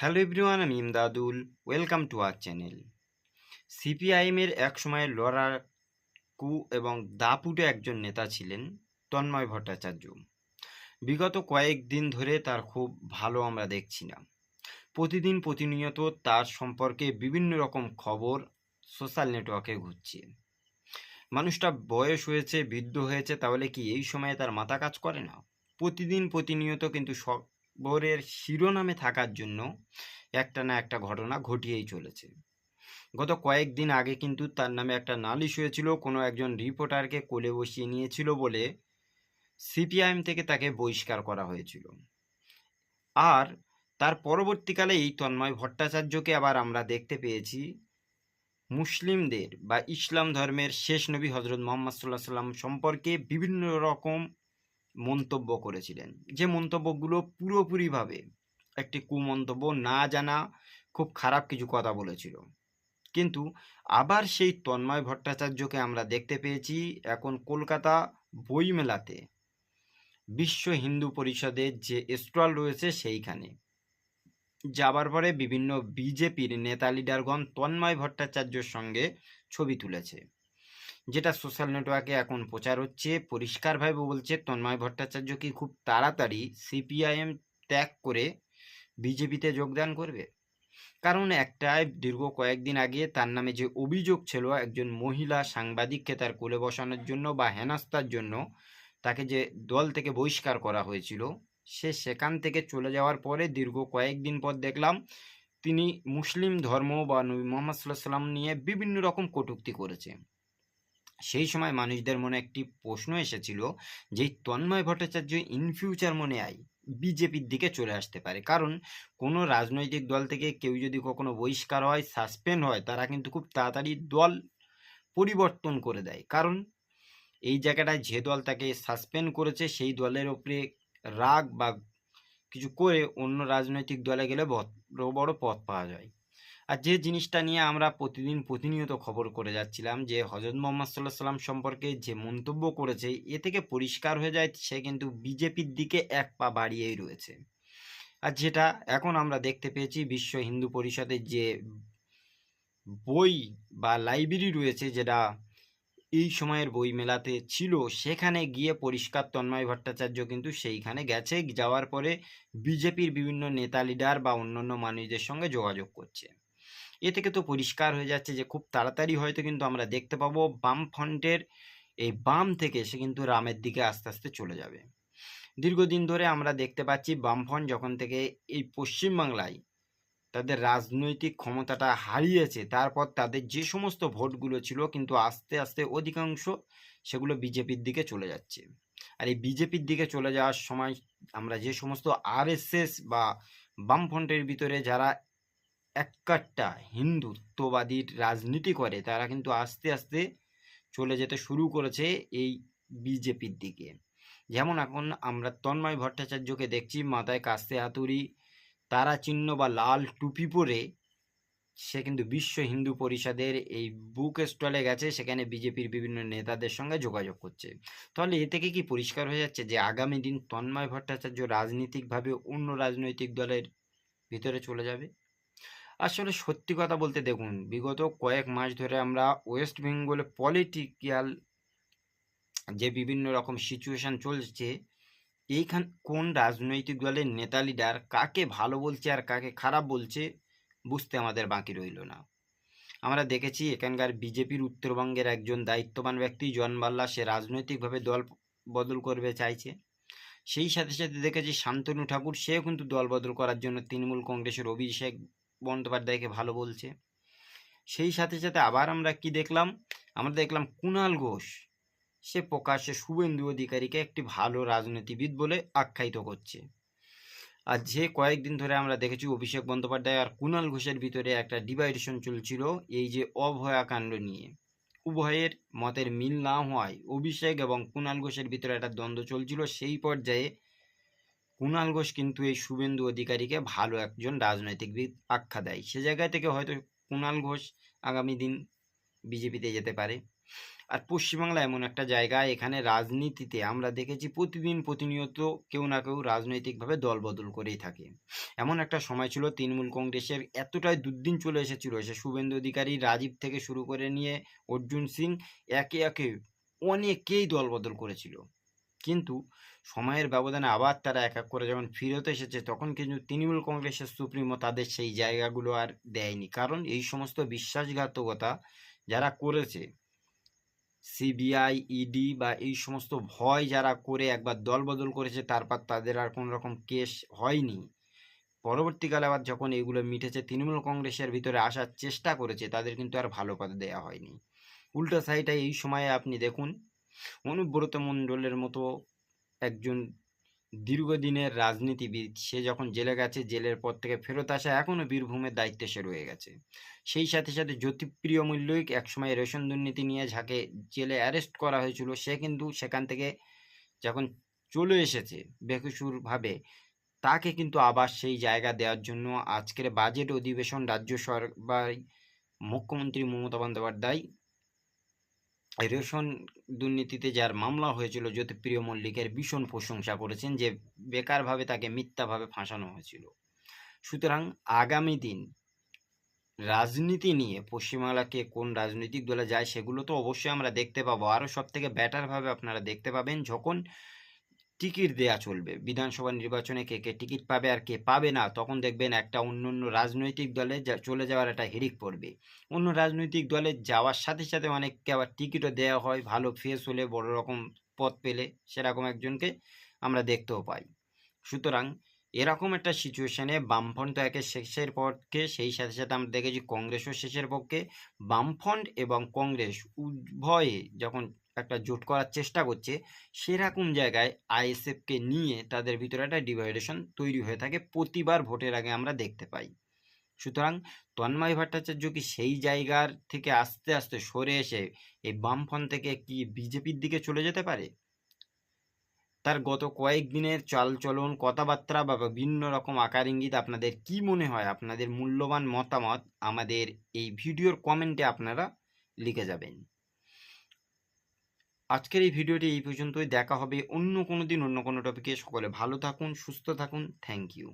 Hello everyone, আমি Imdadul. Welcome to our channel. সিপিআইএমের এক সময়ের লড়াকু এবং দাপুটে একজন নেতা ছিলেন, তন্ময় ভট্টাচার্য। বিগত কয়েকদিন ধরে তার খুব ভালো আমরা দেখছি না। প্রতিদিন প্রতিনিয়ত তার সম্পর্কে বিভিন্ন রকম খবর সোশ্যাল নেটওয়ার্কে ঘুরছে। মানুষটা বয়স হয়েছে, বৃদ্ধ হয়েছে, তাহলে কি এই সময়ে তার মাথা কাজ করে না? প্রতিদিন প্রতিনিয়ত কিন্তু খবরের শিরোনামে থাকার জন্য একটা না একটা ঘটনা ঘটিয়েই চলেছে। গত কয়েকদিন আগে কিন্তু তার নামে একটা নালিশ হয়েছিল, কোনো একজন রিপোর্টারকে কোলে বসিয়ে নিয়েছিল বলে সিপিআইএম থেকে তাকে বহিষ্কার করা হয়েছিল। আর তার পরবর্তীকালে এই তন্ময় ভট্টাচার্যকে আবার আমরা দেখতে পেয়েছি। মুসলিমদের বা ইসলাম ধর্মের শেষ নবী হজরত মোহাম্মদ সাল্লাহ সাল্লাম সম্পর্কে বিভিন্ন রকম মন্তব্য করেছিলেন। যে মন্তব্যগুলো পুরোপুরিভাবে একটি কুমন্তব্য না জানা খুব খারাপ কিছু কথা বলেছিল। কিন্তু আবার সেই তন্ময় ভট্টাচার্যকে আমরা দেখতে পেয়েছি এখন কলকাতা বইমেলাতে। বিশ্ব হিন্দু পরিষদের যে স্টল রয়েছে সেইখানে। যাবার পরে বিভিন্ন বিজেপির নেতা লিডারগণ তন্ময় ভট্টাচার্যর সঙ্গে ছবি তুলেছে। যেটা সোশ্যাল নেটওয়ার্কে এখন প্রচার হচ্ছে, পরিষ্কারভাবে বলছে তন্ময় ভট্টাচার্য কি খুব তাড়াতাড়ি সিপিআইএম ত্যাগ করে বিজেপিতে যোগদান করবে? কারণ একটাই, দীর্ঘ কয়েকদিন আগে তার নামে যে অভিযোগ ছিল, একজন মহিলা সাংবাদিককে তার কোলে বসানোর জন্য বা হেনাস্তার জন্য তাকে যে দল থেকে বহিষ্কার করা হয়েছিল, সে সেখান থেকে চলে যাওয়ার পরে দীর্ঘ কয়েকদিন পর দেখলাম তিনি মুসলিম ধর্ম বা নবী মোহাম্মদ সাল্লাহ সাল্লাম নিয়ে বিভিন্ন রকম কটূক্তি করেছে। সেই সময় মানুষদের মনে একটি প্রশ্ন এসেছিল যে, তন্ময় ভট্টাচার্য ইন ফিউচার মনে আয় বিজেপির দিকে চলে আসতে পারে। কারণ কোনো রাজনৈতিক দল থেকে কেউ যদি কখনো বহিষ্কার হয় সাসপেন্ড হয়, তারা কিন্তু খুব তাড়াতাড়ি দল পরিবর্তন করে দেয়। কারণ এই জায়গাটায় যে দল তাকে সাসপেন্ড করেছে, সেই দলের ওপরে রাগ বা কিছু করে অন্য রাজনৈতিক দলে গেলে বড় বড় পথ পাওয়া যায়। আর যে জিনিসটা নিয়ে আমরা প্রতিদিন প্রতিনিয়ত খবর করে যাচ্ছিলাম, যে হজরত মোহাম্মদ সাল্লাহ সাল্লাম সম্পর্কে যে মন্তব্য করেছে, এ থেকে পরিষ্কার হয়ে যায় সে কিন্তু বিজেপির দিকে এক পা বাড়িয়েই রয়েছে। আর যেটা এখন আমরা দেখতে পেয়েছি বিশ্ব হিন্দু পরিষদের যে বই বা লাইব্রেরি রয়েছে, যেটা এই সময়ের বই মেলাতে ছিল, সেখানে গিয়ে পরিষ্কার তন্ময় ভট্টাচার্য কিন্তু সেইখানে গেছে, যাওয়ার পরে বিজেপির বিভিন্ন নেতা লিডার বা অন্যান্য মানুষদের সঙ্গে যোগাযোগ করছে। এ থেকে তো পরিষ্কার হয়ে যাচ্ছে যে, খুব তাড়াতাড়ি হয়তো কিন্তু আমরা দেখতে পাবো বাম ফ্রন্টের এই বাম থেকে সে কিন্তু রামের দিকে আস্তে আস্তে চলে যাবে। দীর্ঘদিন ধরে আমরা দেখতে পাচ্ছি বামফ্রন্ট যখন থেকে এই পশ্চিমবাংলায় তাদের রাজনৈতিক ক্ষমতাটা হারিয়েছে, তারপর তাদের যে সমস্ত ভোটগুলো ছিল কিন্তু আস্তে আস্তে অধিকাংশ সেগুলো বিজেপির দিকে চলে যাচ্ছে। আর এই বিজেপির দিকে চলে যাওয়ার সময় আমরা যে সমস্ত আরএসএস বা বামফ্রন্টের ভিতরে যারা একটা হিন্দুত্ববাদীর রাজনীতি করে, তারা কিন্তু আস্তে আস্তে চলে যেতে শুরু করেছে এই বিজেপির দিকে। যেমন এখন আমরা তন্ময় ভট্টাচার্যকে দেখছি মাথায় কাস্তে হাতুড়ি, তারা চিহ্ন বা লাল টুপি পরে সে কিন্তু বিশ্ব হিন্দু পরিষদের এই বুক স্টলে গেছে, সেখানে বিজেপির বিভিন্ন নেতাদের সঙ্গে যোগাযোগ করছে। তাহলে এ থেকে কি পরিষ্কার হয়ে যাচ্ছে যে আগামী দিন তন্ময় ভট্টাচার্য রাজনীতিকভাবে অন্য রাজনৈতিক দলের ভিতরে চলে যাবে? আসলে সত্যি কথা বলতে দেখুন, বিগত কয়েক মাস ধরে আমরা ওয়েস্ট বেঙ্গলে পলিটিক্যাল যে বিভিন্ন রকম সিচুয়েশান চলছে, এইখান, কোন রাজনৈতিক দলের নেতা লিডার কাকে ভালো বলছে আর কাকে খারাপ বলছে বুঝতে আমাদের বাকি রইল না। আমরা দেখেছি এখানকার বিজেপির উত্তরবঙ্গের একজন দায়িত্ববান ব্যক্তি, জন বাল্লা, সে রাজনৈতিকভাবে দল বদল করবে চাইছে। সেই সাথে সাথে দেখেছি শান্তনু ঠাকুর, সেও কিন্তু দল বদল করার জন্য তৃণমূল কংগ্রেসের অভিষেক বন্দ্যোপাধ্যায়কে ভালো বলছে। সেই সাথে সাথে আবার আমরা কি দেখলাম? আমরা দেখলাম কুণাল ঘোষ, সে প্রকাশ্যে শুভেন্দু অধিকারীকে একটি ভালো রাজনীতিবিদ বলে আখ্যায়িত করছে। আর যে কয়েকদিন ধরে আমরা দেখেছি অভিষেক বন্দ্যোপাধ্যায় আর কুণাল ঘোষের ভিতরে একটা ডিভাইডেশন চলছিল, এই যে অভয়াকাণ্ড নিয়ে। উভয়ের মতের মিল না হওয়ায় অভিষেক এবং কুণাল ঘোষের ভিতরে একটা দ্বন্দ্ব চলছিল। সেই পর্যায়ে কুণাল ঘোষ কিন্তু এই শুভেন্দু অধিকারীকে ভালো একজন রাজনৈতিকবিদ আখ্যা দেয়। সে জায়গা থেকে হয়তো কুণাল ঘোষ আগামী দিন বিজেপিতে যেতে পারে। আর পশ্চিমবাংলা এমন একটা জায়গা, এখানে রাজনীতিতে আমরা দেখেছি প্রতিদিন প্রতিনিয়ত কেউ না কেউ রাজনৈতিকভাবে দলবদল করেই থাকে। এমন একটা সময় ছিল তৃণমূল কংগ্রেসের এতটাই দুর্দিন চলে এসেছিল সে শুভেন্দু অধিকারী রাজীব থেকে শুরু করে নিয়ে অর্জুন সিং একে একে অনেকেই দলবদল করেছিল। কিন্তু সময়ের ব্যবধানে আবার তারা এক এক করে যখন ফিরত এসেছে, তখন কিন্তু তৃণমূল কংগ্রেসের সুপ্রিমো তাদের সেই জায়গাগুলো আর দেয়নি। কারণ এই সমস্ত বিশ্বাসঘাতকতা যারা করেছে, সিবিআই, ইডি বা এই সমস্ত ভয় যারা করে একবার দলবদল করেছে তারপর তাদের আর কোনো রকম কেস হয়নি। পরবর্তীকালে আবার যখন এগুলো মিটেছে, তৃণমূল কংগ্রেসের ভিতরে আসার চেষ্টা করেছে, তাদের কিন্তু আর ভালো পথ দেওয়া হয়নি। উল্টো সাইডে এই সময়ে আপনি দেখুন অনুব্রত মণ্ডলের মতো একজন দীর্ঘদিনের রাজনীতিবিদ, সে যখন জেলে গেছে, জেলের পর থেকে ফেরত আসা এখনও বীরভূমের দায়িত্বে সে রয়ে গেছে। সেই সাথে সাথে জ্যোতিপ্রিয় মূল্যই একসময় রেশন দুর্নীতি নিয়ে যাকে জেলে অ্যারেস্ট করা হয়েছিল, সে কিন্তু সেখান থেকে যখন চলে এসেছে বেকসুরভাবে, তাকে কিন্তু আবার সেই জায়গা দেওয়ার জন্য আজকের বাজেট অধিবেশন রাজ্য সরকার, মুখ্যমন্ত্রী মমতা বন্দ্যোপাধ্যায় রেশন দুর্নীতিতে যার মামলা হয়েছিল জ্যোতিপ্রিয় মল্লিকের ভীষণ প্রশংসা করেছেন যে বেকারভাবে তাকে মিথ্যাভাবে ফাঁসানো হয়েছিল। সুতরাং আগামী দিন রাজনীতি নিয়ে পশ্চিমবাংলাকে কোন রাজনৈতিক দলে যায় সেগুলো তো অবশ্যই আমরা দেখতে পাবো। আরও সব থেকে বেটারভাবে আপনারা দেখতে পাবেন যখন টিকিট দেয়া চলবে। বিধানসভা নির্বাচনে কে কে টিকিট পাবে আর কে পাবে না, তখন দেখবেন একটা অন্য অন্য রাজনৈতিক দলে চলে যাওয়ার একটা হিড়িক পড়বে। অন্য রাজনৈতিক দলে যাওয়ার সাথে সাথে অনেককে আবার টিকিটও দেওয়া হয়, ভালো ফেস হলে, বড় রকম পদ পেলে সেরকম একজনকে আমরা দেখতেও পাই। সুতরাং এরকম একটা সিচুয়েশানে বামফ্রন্ট তো একে শেষের পক্ষে, সেই সাথে সাথে আমরা দেখেছি কংগ্রেসও শেষের পক্ষে। বামফ্রন্ট এবং কংগ্রেস উভয়ে যখন একটা জোট করার চেষ্টা করছে, সেরকম জায়গায় আইএসএফকে নিয়ে তাদের ভিতরে একটা ডিভাইডেশন তৈরি হয়ে থাকে, প্রতিবার ভোটের আগে আমরা দেখতে পাই। সুতরাং তন্ময় ভট্টাচার্য কি সেই জায়গার থেকে আস্তে আস্তে সরে এসে এই বামফ্রন্ট থেকে কি বিজেপির দিকে চলে যেতে পারে? তার গত কয়েকদিনের চালচলন, কথাবার্তা বা বিভিন্ন রকম আকার ইঙ্গিত আপনাদের কি মনে হয়? আপনাদের মূল্যবান মতামত আমাদের এই ভিডিওর কমেন্টে আপনারা লিখে যাবেন। আজকের এই ভিডিওটি এই পর্যন্তই। দেখা হবে অন্য কোনো দিন, অন্য কোনো টপিকে সকলে ভালো থাকুন, সুস্থ থাকুন। Thank you